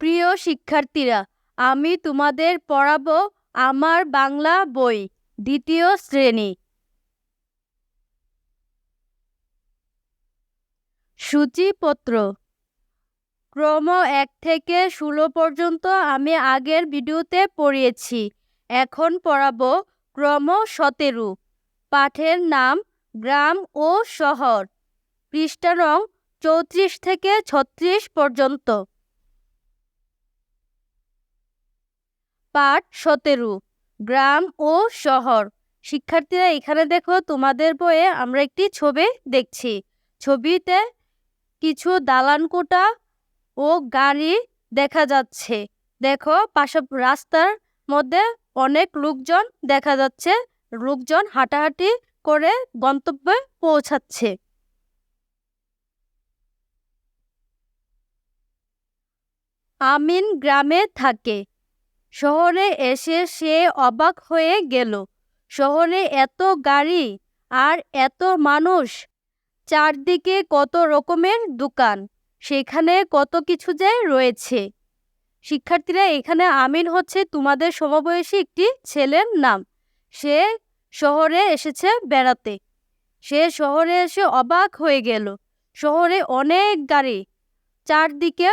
প্রিয় শিক্ষার্থীরা, আমি তোমাদের পড়াবো আমার বাংলা বই, দ্বিতীয় শ্রেণি। সূচিপত্র। ক্রম এক থেকে ষোলো পর্যন্ত আমি আগের ভিডিওতে পড়িয়েছি, এখন পড়াবো ক্রম সতেরো। পাঠের নাম গ্রাম ও শহর। পৃষ্ঠা নং চৌত্রিশ থেকে ছত্রিশ পর্যন্ত। পাঠ সতেরো, গ্রাম ও শহর। শিক্ষার্থীরা, এখানে দেখো তোমাদের বইয়ে আমরা একটি ছবি দেখছি। ছবিতে কিছু দালান কোটা ও গাড়ি দেখা যাচ্ছে। দেখো, পাশে রাস্তার মধ্যে অনেক লোকজন দেখা যাচ্ছে। লোকজন হাঁটাহাঁটি করে গন্তব্যে পৌঁছাচ্ছে। আমিন গ্রামে থাকে। শহরে এসে সে অবাক হয়ে গেল। শহরে এত গাড়ি আর এত মানুষ, চারদিকে কত রকমের দোকান, সেখানে কত কিছু যে রয়েছে। শিক্ষার্থীরা, এখানে আমিন হচ্ছে তোমাদের সমবয়সী একটি ছেলের নাম। সে শহরে এসেছে বেড়াতে। সে শহরে এসে অবাক হয়ে গেল। শহরে অনেক গাড়ি, চারদিকে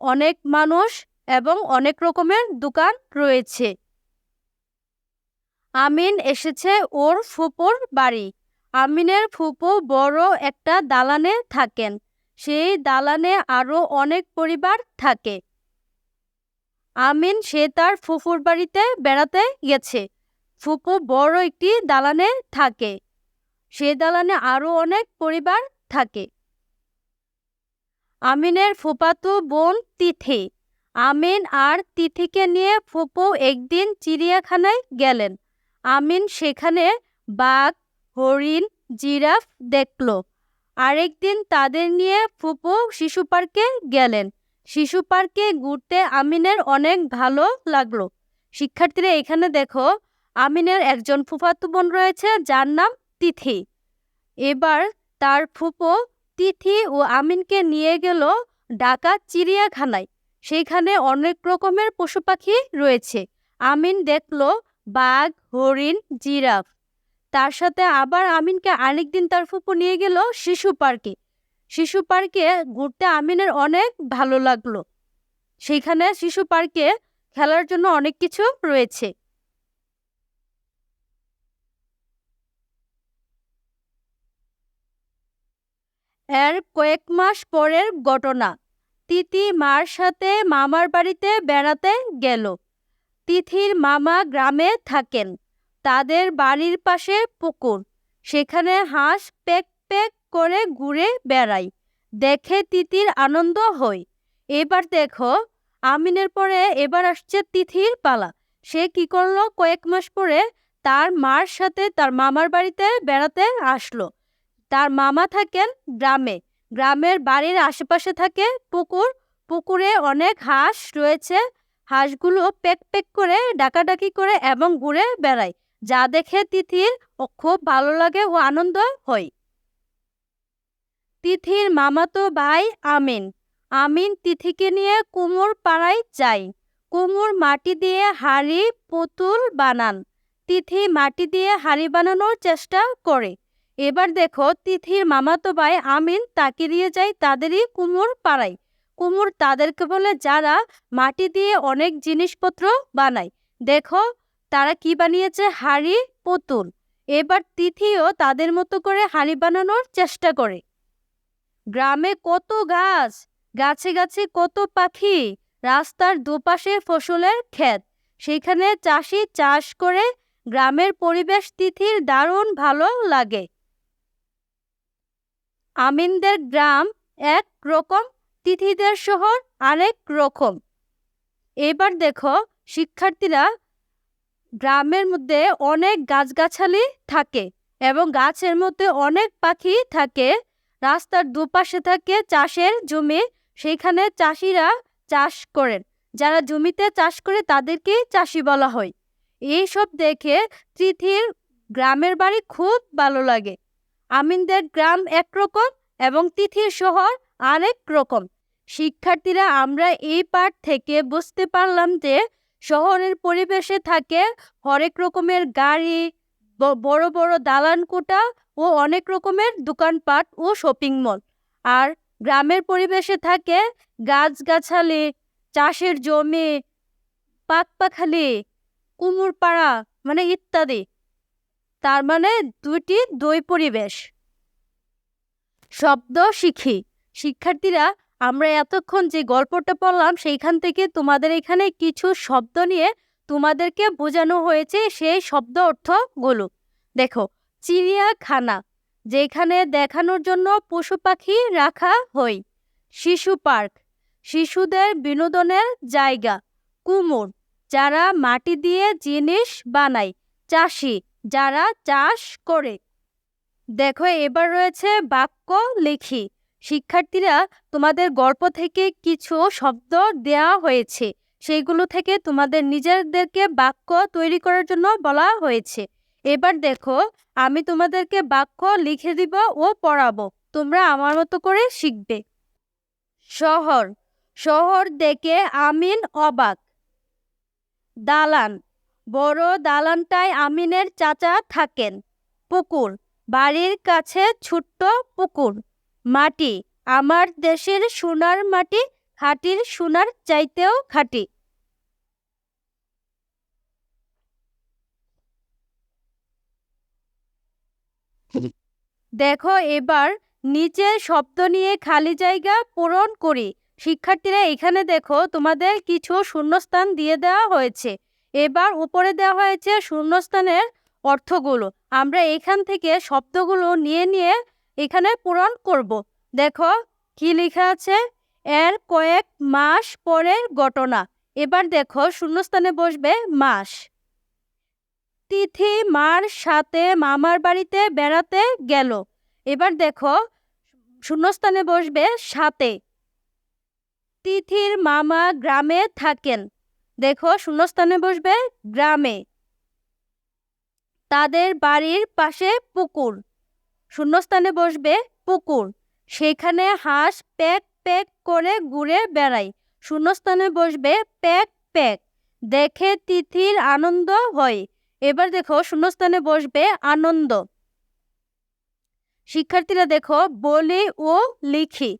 অনেক মানুষ এবং অনেক রকমের দোকান রয়েছে। আমিন এসেছে ওর ফুপুর বাড়ি। আমিনের ফুপু বড় একটা দালানে থাকেন। সেই দালানে আরও অনেক পরিবার থাকে। আমিন সে তার ফুফুর বাড়িতে বেড়াতে গেছে। ফুপু বড় একটি দালানে থাকে। সে দালানে আরও অনেক পরিবার থাকে। আমিনের ফুপাতু বোন তিথি। আমিন আর তিথিকে নিয়ে ফুপু একদিন চিড়িয়াখানায় গেলেন। আমিন সেখানে বাঘ, হরিণ, জিরাফ দেখল। আরেকদিন তাদের নিয়ে ফুপু শিশু পার্কে গেলেন। শিশু পার্কে ঘুরতে আমিনের অনেক ভালো লাগল। শিক্ষার্থীরা এখানে দেখো, আমিনের একজন ফুফাতু বোন রয়েছে, যার নাম তিথি। এবার তার ফুপো তিথি ও আমিনকে নিয়ে গেল ঢাকা চিড়িয়াখানায়। সেইখানে অনেক রকমের পশু পাখি রয়েছে। আমিন দেখল বাঘ, হরিণ, জিরাফ। তার সাথে আবার আমিনকে আরেকদিন তার ফুপু নিয়ে গেল শিশু পার্কে। শিশু পার্কে ঘুরতে আমিনের অনেক ভালো লাগল। সেইখানে শিশু পার্কে খেলার জন্য অনেক কিছু রয়েছে। এর কয়েক মাস পরের ঘটনা। তিথি মার সাথে মামার বাড়িতে বেড়াতে গেল। তিথির মামা গ্রামে থাকেন। তাদের বাড়ির পাশে পুকুর। সেখানে হাঁস পেক পেক করে ঘুরে বেড়ায় দেখে তিথির আনন্দ হয়। এবার দেখো, আমিনের পরে এবার আসছে তিথির পালা। সে কি করল? কয়েক মাস পরে তার মার সাথে তার মামার বাড়িতে বেড়াতে আসলো। তার মামা থাকেন গ্রামে। গ্রামের বাড়ির আশেপাশে থাকে পুকুর। পুকুরে অনেক হাঁস রয়েছে। হাঁসগুলো পেক পেক করে ডাকাডাকি করে এবং ঘুরে বেড়ায়। যা দেখে তিথির ও খুব ভালো লাগে ও আনন্দ হয়। তিথির মামাতো ভাই আমিন। আমিন তিথিকে নিয়ে কুমোর পাড়ায় যায়। কুমোর মাটি দিয়ে হাড়ি, পুতুল বানান। তিথি মাটি দিয়ে হাড়ি বানানোর চেষ্টা করে। এবার দেখো তিথির মামাতো ভাই আমিন তাকে দিয়ে যায় তাদেরই কুমোর পাড়ায়। কুমোর তাদেরকে বলে, যারা মাটি দিয়ে অনেক জিনিসপত্র বানায়, দেখো তারা কি বানিয়েছে? হাড়ি, পুতুল। এবার তিথিও তাদের মতো করে হাড়ি বানানোর চেষ্টা করে। গ্রামে কত গাছ, গাছে গাছে কত পাখি, রাস্তার দুপাশে ফসলের ক্ষেত। সেখানে চাষি চাষ করে গ্রামের পরিবেশ তিথির দারুণ ভালো লাগে। আমিনদের গ্রাম এক রকম, তিথিদের শহর আরেক রকম। এবার দেখো শিক্ষার্থীরা গ্রামের মধ্যে অনেক গাছগাছালি থাকে এবং গাছের মধ্যে অনেক পাখি থাকে। রাস্তার দুপাশে থাকে চাষের জমি সেইখানে চাষিরা চাষ করেন। যারা জমিতে চাষ করে তাদেরকে চাষি বলা হয়। এইসব দেখে তিথির গ্রামের বাড়ি খুব ভালো লাগে। আমিনদের গ্রাম একরকম এবং তিথির শহর আরেক রকম। শিক্ষার্থীরা আমরা এই পাঠ থেকে বুঝতে পারলাম যে শহরের পরিবেশে থাকে হরেক রকমের গাড়ি বড় বড় দালান কোঠা ও অনেক রকমের দোকানপাট ও শপিং মল। আর গ্রামের পরিবেশে থাকে গাছগাছালি, চাষের জমি পাকপাখালি কুমোরপাড়া মানে ইত্যাদি। তার মানে দুইটি দুই পরিবেশ। শব্দ শিখি। শিক্ষার্থীরা, আমরা এতক্ষণ যে গল্পটা পড়লাম, সেইখান থেকে তোমাদের এখানে কিছু শব্দ নিয়ে তোমাদেরকে বোঝানো হয়েছে সেই শব্দ অর্থগুলো। দেখো, চিড়িয়াখানা, যেখানে দেখানোর জন্য পশু পাখি রাখা হয়। শিশু পার্ক, শিশুদের বিনোদনের জায়গা। কুমোর, যারা মাটি দিয়ে জিনিস বানায়। চাষি যারা চাষ করে। দেখো, এবার রয়েছে বাক্য লিখি। শিক্ষার্থীরা, তোমাদের গল্প থেকে কিছু শব্দ দেওয়া হয়েছে। সেইগুলো থেকে তোমাদের নিজেদেরকে বাক্য তৈরি করার জন্য বলা হয়েছে। এবার দেখো, আমি তোমাদেরকে বাক্য লিখে দিব ও পড়াবো। তোমরা আমার মতো করে শিখবে। শহর। শহর দেখে আমিন অবাক। দালান। বড় দালানটায় আমিনের চাচা থাকেন। পুকুর, বাড়ির কাছে ছোট্ট পুকুর। মাটি, আমার দেশের সোনার মাটি, খাঁটির সোনার চাইতেও খাঁটি। দেখো এবার নিচের শব্দ নিয়ে খালি জায়গা পূরণ করি। শিক্ষার্থীরা এখানে দেখো তোমাদের কিছু শূন্যস্থান দিয়ে দেওয়া হয়েছে। এবার উপরে দেওয়া হয়েছে শূন্যস্থানের অর্থগুলো। আমরা এখান থেকে শব্দগুলো নিয়ে নিয়ে এখানে পূরণ করব। দেখো, কি লেখা আছে? এর কয়েক মাস পরের ঘটনা। এবার দেখো, শূন্যস্থানে বসবে মাস। তিথি মার সাথে মামার বাড়িতে বেড়াতে গেল। এবার দেখো, শূন্যস্থানে বসবে সাথে। তিথির মামা গ্রামে থাকেন। দেখো, শূন্যস্থানে বসবে গ্রামে। তাদের বাড়ির পাশে পুকুর। শূন্যস্থানে বসবে পুকুর। সেখানে হাঁস প্যাক প্যাক করে ঘুরে বেড়ায়। শূন্যস্থানে বসবে প্যাক প্যাক দেখে তিথির আনন্দ হয়। এবার দেখো, শূন্যস্থানে বসবে আনন্দ। শিক্ষার্থীরা দেখো, বলি ও লিখি।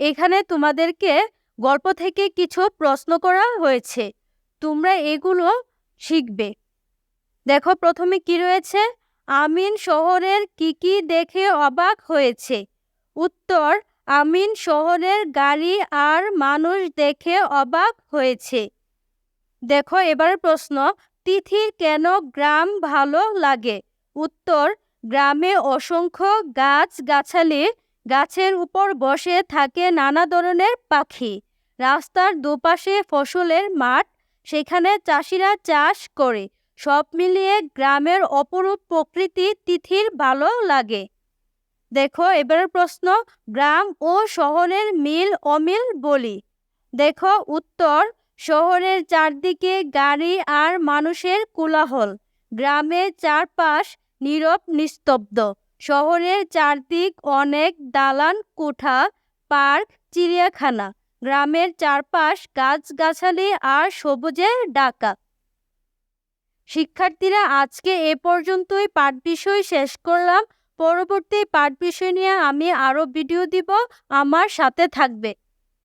এখানে তোমাদেরকে গল্প থেকে কিছু প্রশ্ন করা হয়েছে। তোমরা এগুলো শিখবে। দেখো, প্রথমে কি রয়েছে? আমিন শহরের কি কি দেখে অবাক হয়েছে? উত্তর, আমিন শহরের গাড়ি আর মানুষ দেখে অবাক হয়েছে। দেখো, এবার প্রশ্ন তিথির কেন গ্রাম ভালো লাগে? উত্তর, গ্রামে অসংখ্য গাছ গাছালি গাছের উপর বসে থাকে নানা ধরনের পাখি। রাস্তার দুপাশে ফসলের মাঠ সেখানে চাষিরা চাষ করে। সব মিলিয়ে গ্রামের অপরূপ প্রকৃতি তিথির ভালো লাগে। দেখো এবারের প্রশ্ন, গ্রাম ও শহরের মিল অমিল বলি। দেখো, উত্তর, শহরের চারদিকে গাড়ি আর মানুষের কোলাহল। গ্রামের চারপাশ নীরব নিস্তব্ধ। শহরের চারদিক অনেক দালান, কোঠা, পার্ক, চিড়িয়াখানা। গ্রামের চারপাশ গাছগাছালি আর সবুজে ডাকা শিক্ষার্থীরা, আজকে এ পর্যন্তই পাঠ বিষয় শেষ করলাম। পরবর্তী পাঠ বিষয় নিয়ে আমি আরও ভিডিও দিব। আমার সাথে থাকবে।